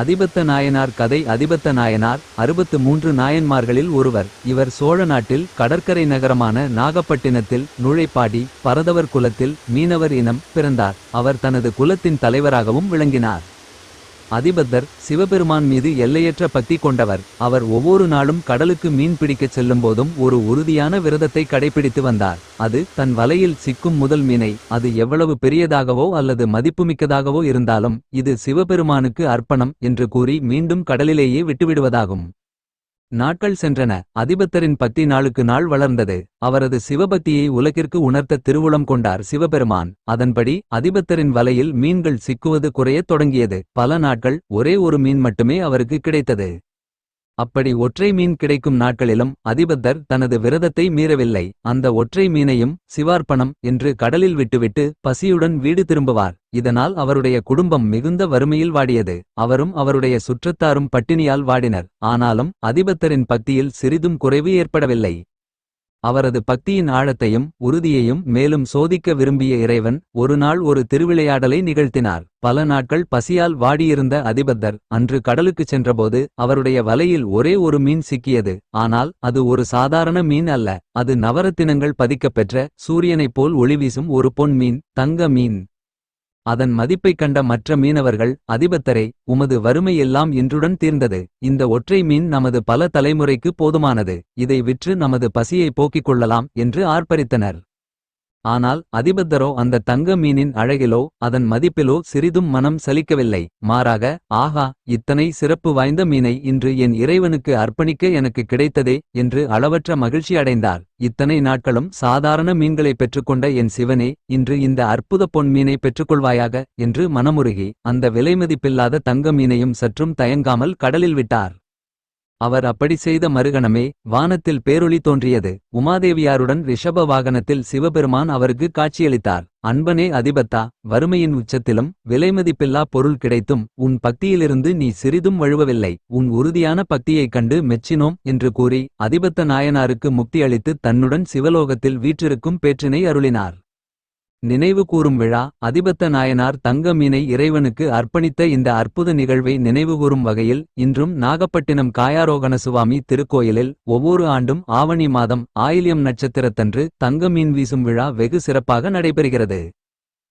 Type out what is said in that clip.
அதிபத்த நாயனார் கதை அதிபத்த நாயனார் அறுபத்து மூன்று நாயன்மார்களில் ஒருவர். இவர் சோழ நாட்டில் கடற்கரை நகரமான நாகப்பட்டினத்தில் நுழைப்பாடி பரதவர் குலத்தில் மீனவர் இனம் பிறந்தார். அவர் தனது குலத்தின் தலைவராகவும் விளங்கினார். அதிபத்தர் சிவபெருமான் மீது எல்லையற்ற பக்தி கொண்டவர். அவர் ஒவ்வொரு நாளும் கடலுக்கு மீன் பிடிக்கச் செல்லும் போதும் ஒரு உறுதியான விரதத்தை கடைபிடித்து வந்தார். அது தன் வலையில் சிக்கும் முதல் மீனை அது எவ்வளவு பெரியதாகவோ அல்லது மதிப்புமிக்கதாகவோ இருந்தாலும் இது சிவபெருமானுக்கு அர்ப்பணம் என்று கூறி மீண்டும் கடலிலேயே விட்டுவிடுவதாகும். நாட்கள் சென்றன. அதிபத்தரின் பக்தி நாளுக்கு நாள் வளர்ந்தது. அவரது சிவபக்தியை உலகிற்கு உணர்த்த திருவுளம் கொண்டார் சிவபெருமான். அதன்படி அதிபத்தரின் வலையில் மீன்கள் சிக்குவது குறையத் தொடங்கியது. பல நாட்கள் ஒரே ஒரு மீன் மட்டுமே அவருக்கு கிடைத்தது. அப்படி ஒற்றை மீன் கிடைக்கும் நாட்களிலும் அதிபத்தர் தனது விரதத்தை மீறவில்லை. அந்த ஒற்றை மீனையும் சிவார்ப்பணம் என்று கடலில் விட்டுவிட்டு பசியுடன் வீடு திரும்புவார். இதனால் அவருடைய குடும்பம் மிகுந்த வறுமையில் வாடியது. அவரும் அவருடைய சுற்றத்தாரும் பட்டினியால் வாடினர். ஆனாலும் அதிபத்தரின் பக்தியில் சிறிதும் குறைவு ஏற்படவில்லை. அவரது பக்தியின் ஆழத்தையும் உறுதியையும் மேலும் சோதிக்க விரும்பிய இறைவன் ஒருநாள் ஒரு திருவிளையாடலை நிகழ்த்தினார். பல நாட்கள் பசியால் வாடியிருந்த அதிபத்தர் அன்று கடலுக்குச் சென்றபோது அவருடைய வலையில் ஒரே ஒரு மீன் சிக்கியது. ஆனால் அது ஒரு சாதாரண மீன் அல்ல அது நவரத்தினங்கள் பதிக்கப்பெற்ற சூரியனைப் போல் ஒளிவீசும் ஒரு பொன் மீன் தங்க மீன். அதன் மதிப்பைக் கண்ட மற்ற மீனவர்கள் அதிபத்தரே உமது வறுமை எல்லாம் இன்றுடன் தீர்ந்தது. இந்த ஒற்றை மீன் நமது பல தலைமுறைக்கு போதுமானது. இதை விற்று நமது பசியை போக்கிக் கொள்ளலாம் என்று ஆர்ப்பரித்தனர். ஆனால் அதிபத்தரோ அந்த தங்க மீனின் அழகிலோ அதன் மதிப்பிலோ சிறிதும் மனம் சலிக்கவில்லை. மாறாக ஆஹா இத்தனை சிறப்பு வாய்ந்த மீனை இன்று என் இறைவனுக்கு அர்ப்பணிக்க எனக்கு கிடைத்ததே என்று அளவற்ற மகிழ்ச்சி அடைந்தார். இத்தனை நாட்களும் சாதாரண மீன்களை பெற்றுக்கொண்ட என் சிவனே இன்று இந்த அற்புத பொன் மீனை பெற்றுக்கொள்வாயாக என்று மனமுருகி அந்த விலைமதிப்பில்லாத தங்க மீனையும் சற்றும் தயங்காமல் கடலில் விட்டார். அவர் அப்படி செய்த மறுகணமே வானத்தில் பேரொளி தோன்றியது. உமாதேவியாருடன் ரிஷப வாகனத்தில் சிவபெருமான் அவருக்கு காட்சியளித்தார். அன்பனே அதிபத்தா வறுமையின் உச்சத்திலும் விலைமதிப்பில்லா பொருள் கிடைத்தும் உன் பக்தியிலிருந்து நீ சிறிதும் வழுவவில்லை. உன் உறுதியான பக்தியைக் கண்டு மெச்சினோம் என்று கூறி அதிபத்த நாயனாருக்கு முக்தி அளித்து தன்னுடன் சிவலோகத்தில் வீற்றிருக்கும் பேற்றினை அருளினார். நினைவு கூறும் விழா அதிபத்த நாயனார் தங்க மீனை இறைவனுக்கு அர்ப்பணித்த இந்த அற்புத நிகழ்வை நினைவுகூரும் வகையில் இன்றும் நாகப்பட்டினம் காயாரோகண சுவாமி திருக்கோயிலில் ஒவ்வொரு ஆண்டும் ஆவணி மாதம் ஆயில்யம் நட்சத்திரத்தன்று தங்க மீன் வீசும் விழா வெகு சிறப்பாக நடைபெறுகிறது.